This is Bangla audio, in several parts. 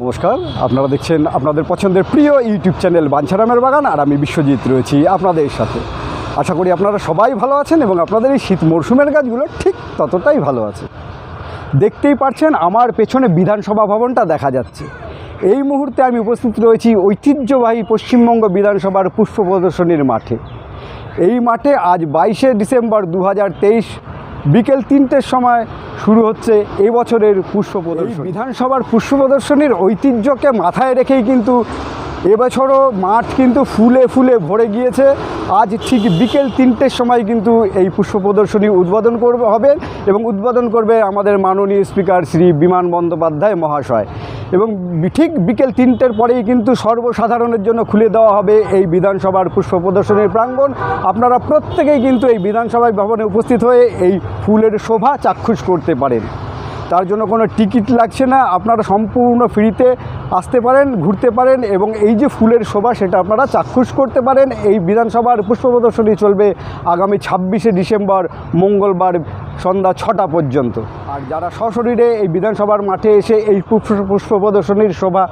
নমস্কার, আপনারা দেখছেন আপনাদের পছন্দের প্রিয় ইউটিউব চ্যানেল বাঞ্ছারামের বাগান আর আমি বিশ্বজিৎ রয়েছি আপনাদের সাথে। আশা করি আপনারা সবাই ভালো আছেন এবং আপনাদের এই শীত মরশুমের গাছগুলো ঠিক ততটাই ভালো আছে। দেখতেই পারছেন আমার পেছনে বিধানসভা ভবনটা দেখা যাচ্ছে। এই মুহূর্তে আমি উপস্থিত রয়েছি ঐতিহ্যবাহী পশ্চিমবঙ্গ বিধানসভার পুষ্প প্রদর্শনীর মাঠে। এই মাঠে আজ বাইশে ডিসেম্বর দু হাজার তেইশ বিকেল তিনটের সময় শুরু হচ্ছে এই বছরের পুষ্প প্রদর্শনী। বিধানসভার পুষ্প প্রদর্শনীর ঐতিহ্যকে মাথায় রেখেই কিন্তু এবছরও মাঠ কিন্তু ফুলে ফুলে ভরে গিয়েছে। আজ ঠিক বিকেল তিনটের সময় কিন্তু এই পুষ্প প্রদর্শনী উদ্বোধন করবে, হবে এবং উদ্বোধন করবে আমাদের মাননীয় স্পিকার শ্রী বিমান বন্দ্যোপাধ্যায় মহাশয়। এবং ঠিক বিকেল তিনটের পরেই কিন্তু সর্বসাধারণের জন্য খুলে দেওয়া হবে এই বিধানসভার পুষ্প প্রদর্শনীর প্রাঙ্গণ। আপনারা প্রত্যেকেই কিন্তু এই বিধানসভা ভবনে উপস্থিত হয়ে এই ফুলের শোভা চাক্ষুষ করতে পারেন। তার জন্য কোনো টিকিট লাগছে না। আপনারা সম্পূর্ণ ফ্রিতে আসতে পারেন, ঘুরতে পারেন এবং এই যে ফুলের শোভা সেটা আপনারা চাক্ষুষ করতে পারেন। এই বিধানসভার পুষ্প প্রদর্শনী চলবে আগামী ছাব্বিশে ডিসেম্বর মঙ্গলবার সন্ধ্যা ছটা পর্যন্ত। আর যারা সশরীরে এই বিধানসভার মাঠে এসে এই পুষ্প প্রদর্শনীর শোভা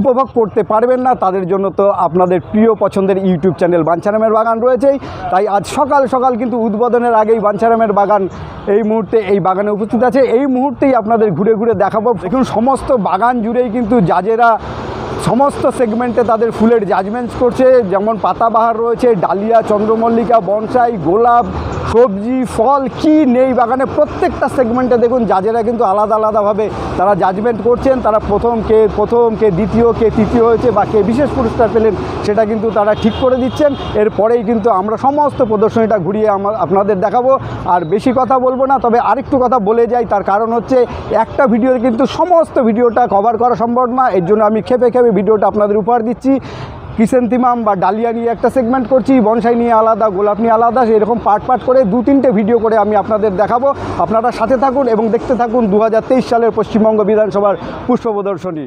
উপভোগ করতে পারবেন না, তাদের জন্য তো আপনাদের প্রিয় পছন্দের ইউটিউব চ্যানেল বাঞ্ছারামের বাগান রয়েছেই। তাই আজ সকাল সকাল কিন্তু উদ্বোধনের আগেই বাঞ্ছারামের বাগান এই মুহূর্তে, এই বাগানে উপস্থিত আছে। এই মুহূর্তেই আপনাদের ঘুরে ঘুরে দেখাবো। দেখুন, সমস্ত বাগান জুড়েই কিন্তু জাজেরা সমস্ত সেগমেন্টে তাদের ফুলের জাজমেন্টস করছে। যেমন পাতাবাহার রয়েছে, ডালিয়া, চন্দ্রমল্লিকা, বনসাই, গোলাপ সবজি, ফল, কি নেই বাগানে প্রত্যেকটা সেগমেন্টে দেখুন জাজেরা কিন্তু আলাদা আলাদাভাবে তারা জাজমেন্ট করছেন, তারা প্রথম কে প্রথম কে, দ্বিতীয় কে, তৃতীয় হয়েছে বা কে বিশেষ পুরস্কার পেলেন, সেটা কিন্তু তারা ঠিক করে দিচ্ছেন। এরপরেই কিন্তু আমরা সমস্ত প্রদর্শনীটা ঘুরিয়ে আমার আপনাদের দেখাবো। আর বেশি কথা বলব না, তবে আরেকটু কথা বলে যাই, তার কারণ হচ্ছে একটা ভিডিও কিন্তু সমস্ত ভিডিওটা কভার করা সম্ভব না। এর জন্য আমি খেপে খেপে ভিডিওটা আপনাদের উপহার দিচ্ছি। কিসেন্তিমাম বা ডালিয়া নিয়ে একটা সেগমেন্ট করছি, বনসাই নিয়ে আলাদা, গোলাপ নিয়ে আলাদা এরকম পার্ট পার্ট করে দু তিনটে ভিডিও করে আমি আপনাদের দেখাবো। আপনারা সাথে থাকুন এবং দেখতে থাকুন দু হাজার তেইশ সালের পশ্চিমবঙ্গ বিধানসভার পুষ্প প্রদর্শনী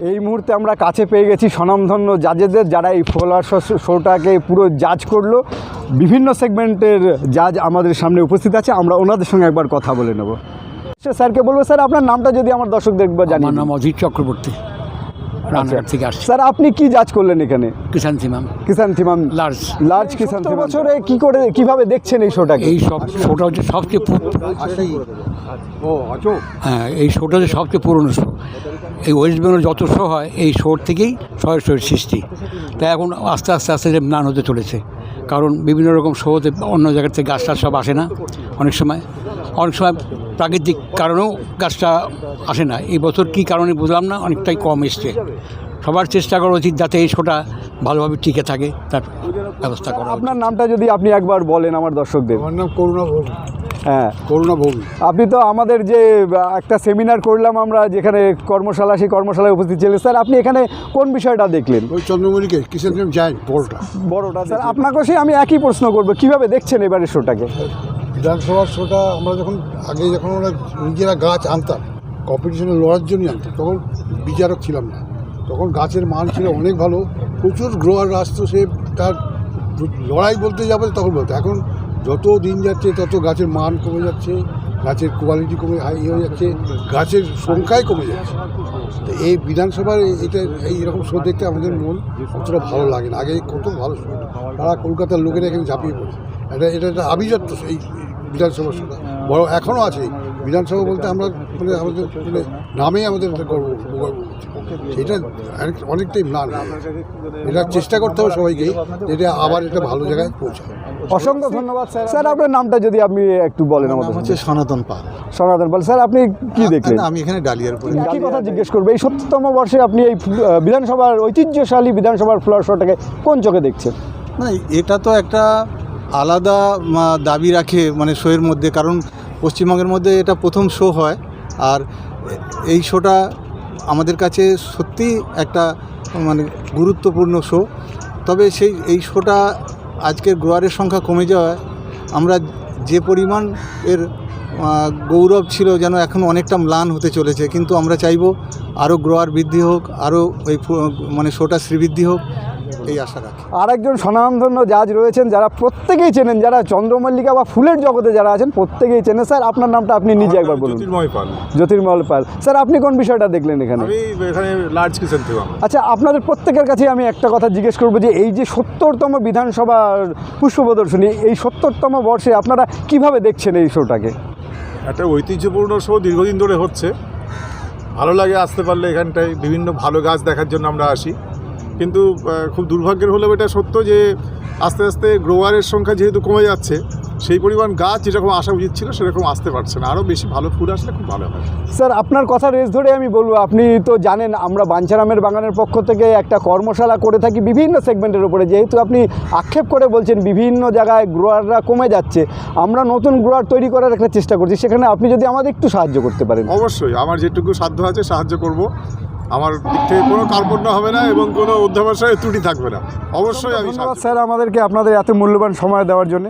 এই মুহূর্তে আমরা কাছে পেয়ে গেছি স্বনামধন্য জাজেদের যারা এই ফলোয়ার শোটাকে পুরো জাজ করল। বিভিন্ন সেগমেন্টের জাজ আমাদের সামনে উপস্থিত আছে আমরা ওনাদের সঙ্গে একবার কথা বলে নেব। স্যারকে বলব স্যার আপনার নামটা যদি আমার দর্শকদের জানিয়ে আমার নাম অজিত চক্রবর্তী। রানাঘাট থেকে আসছি। স্যার আপনি কি জাজ করলেন এখানে? কিষান সিমাম। কিষান থিমাম লার্জ। লার্জ কিষান বছরে কি করে কীভাবে দেখছেন এই শোটাকে? এই সব শোটা হচ্ছে সবচেয়ে পু- হ্যাঁ এই শোটা হচ্ছে সবচেয়ে পুরনো শো। এই ওয়েস্ট বেঙ্গল যত শো হয় এই শোর থেকেই শয়ের শোয়ের সৃষ্টি। তাই এখন আস্তে আস্তে আস্তে যে ম্লান হতে চলেছে। কারণ বিভিন্ন রকম শোতে অন্য জায়গার থেকে গাছ টাছ সব আসে না অনেক সময়। অনেক সময় প্রাকৃতিক কারণেও গাছটা আসে না। এই বছর কী কারণে বুঝলাম না অনেকটাই কম এসছে। সবার চেষ্টা করা উচিত যাতে এই শোটা ভালোভাবে টিকে থাকে তার ব্যবস্থা করা আপনার নামটা যদি আপনি একবার বলেন আমার দর্শকদের। আমার নাম করুণা হ্যাঁ। করুণা ভৌমি আপনি তো আমাদের যে একটা সেমিনার করলাম আমরা যেখানে কর্মশালা সেই কর্মশালায় উপস্থিত ছিলেন। স্যার আপনি এখানে কোন বিষয়টা দেখলেন? ওই চন্দ্রমণিকে কিষেন যায় বড়টা। বড়টা স্যার আপনাকে সেই আমি একই প্রশ্ন করব। কীভাবে দেখছেন এবারে শোটাকে? বিধানসভার শোটা আমরা যখন আগে যখন আমরা নিজেরা গাছ আনতাম কম্পিটিশনে লড়ার জন্যই আনতাম তখন বিচারক ছিলাম না। তখন গাছের মান ছিল অনেক ভালো। প্রচুর গ্রোয়ার আসতো সে তার লড়াই বলতে যাবে তখন বলতো। এখন যত দিন যাচ্ছে, তত গাছের মান কমে যাচ্ছে, গাছের কোয়ালিটি কমে হাই হয়ে যাচ্ছে, গাছের সংখ্যাই কমে যাচ্ছে। তো এই বিধানসভার এটা এই এরকম শো দেখতে আমাদের মন অতটা ভালো লাগে না। আগে কত ভালো শো তারা কলকাতার লোকেরা এখানে ঝাঁপিয়ে পড়ে এটা এটা একটা আভিজাত্য এই বিধানসভার শোটা বড় এখনও আছে। বিধানসভা বলতে আমরা মানে আমাদের মানে নামেই আমাদের একটা গর্ব গর্ব এটা অনেকটাই ম্লান। গেছে। এটা চেষ্টা করতে হবে সবাইকে এটা আবার এটা ভালো জায়গায় পৌঁছায়। অসংখ্য ধন্যবাদ স্যার। স্যার আপনার নামটা যদি আপনি একটু বলেন আমাদের হচ্ছে সনাতন পাল। সনাতন পাল। স্যার আপনি কি দেখলেন? আমি এখানে ডালিয়ার পরে কি কথা জিজ্ঞেস করব? এই সত্তরতম বর্ষে আপনি এই বিধানসভার ঐতিহ্যশালী বিধানসভার ফ্লোয়ার শোটাকে কোন চোখে দেখছেন? না এটা তো একটা আলাদা দাবি রাখে মানে শোয়ের মধ্যে। কারণ পশ্চিমবঙ্গের মধ্যে এটা প্রথম শো হয়। আর এই শোটা আমাদের কাছে সত্যি একটা মানে গুরুত্বপূর্ণ শো তবে সেই, এই শোটা আজকের গ্রোয়ারের সংখ্যা কমে যাওয়ায় আমরা যে পরিমাণ এর গৌরব ছিল যেন এখন অনেকটা ম্লান হতে চলেছে। কিন্তু আমরা চাইব আরও গ্রোয়ার বৃদ্ধি হোক আরও ওই মানে শোটা শ্রীবৃদ্ধি হোক। এই আশা রাখি। আর একজন স্বনামধন্য জাজ রয়েছেন যারা প্রত্যেকেই চেনেন যারা চন্দ্রমল্লিকা বা ফুলের জগতে যারা আছেন প্রত্যেকেই চেনেন। স্যার আপনার নামটা আপনি নিজে একবার বলুন। জ্যোতির্ময় পাল। জ্যোতির্মল পাল। স্যার আপনি কোন বিষয়টা দেখলেন এখানে? আমি এখানে লার্জ কিচেন থেকে আচ্ছা আপনাদের প্রত্যেকের কাছে আমি একটা কথা জিজ্ঞেস করব যে এই যে সত্তরতম বিধানসভার পুষ্প প্রদর্শনী এই সত্তরতম বর্ষে আপনারা কীভাবে দেখছেন এই শোটাকে? একটা ঐতিহ্যপূর্ণ শো দীর্ঘদিন ধরে হচ্ছে। ভালো লাগে আসতে পারলে এখানটায়। বিভিন্ন ভালো গাছ দেখার জন্য আমরা আসি। কিন্তু খুব দুর্ভাগ্যের হলেও এটা সত্য যে আস্তে আস্তে গ্রোয়ারের সংখ্যা যেহেতু কমে যাচ্ছে সেই পরিমাণ গাছ যেরকম আসা উচিত ছিল সেরকম আসতে পারছে না। আরও বেশি ভালো ফুল আসলে খুব ভালো হয়। স্যার আপনার কথা রেস ধরে আমি বলব আপনি তো জানেন আমরা বাঞ্ছারামের বাগানের পক্ষ থেকে একটা কর্মশালা করে থাকি বিভিন্ন সেগমেন্টের উপরে। যেহেতু আপনি আক্ষেপ করে বলছেন বিভিন্ন জায়গায় গ্রোয়াররা কমে যাচ্ছে আমরা নতুন গ্রোয়ার তৈরি করার একটা চেষ্টা করছি। সেখানে আপনি যদি আমাদের একটু সাহায্য করতে পারেন। অবশ্যই আমার যেটুকু সাধ্য আছে সাহায্য করব। আমার দিক থেকে কোনো কার্পণ্য হবে না এবং কোনো অধ্যাবসায় ত্রুটি থাকবে না। অবশ্যই আমি স্যার আমাদেরকে আপনাদের এত মূল্যবান সময় দেওয়ার জন্য।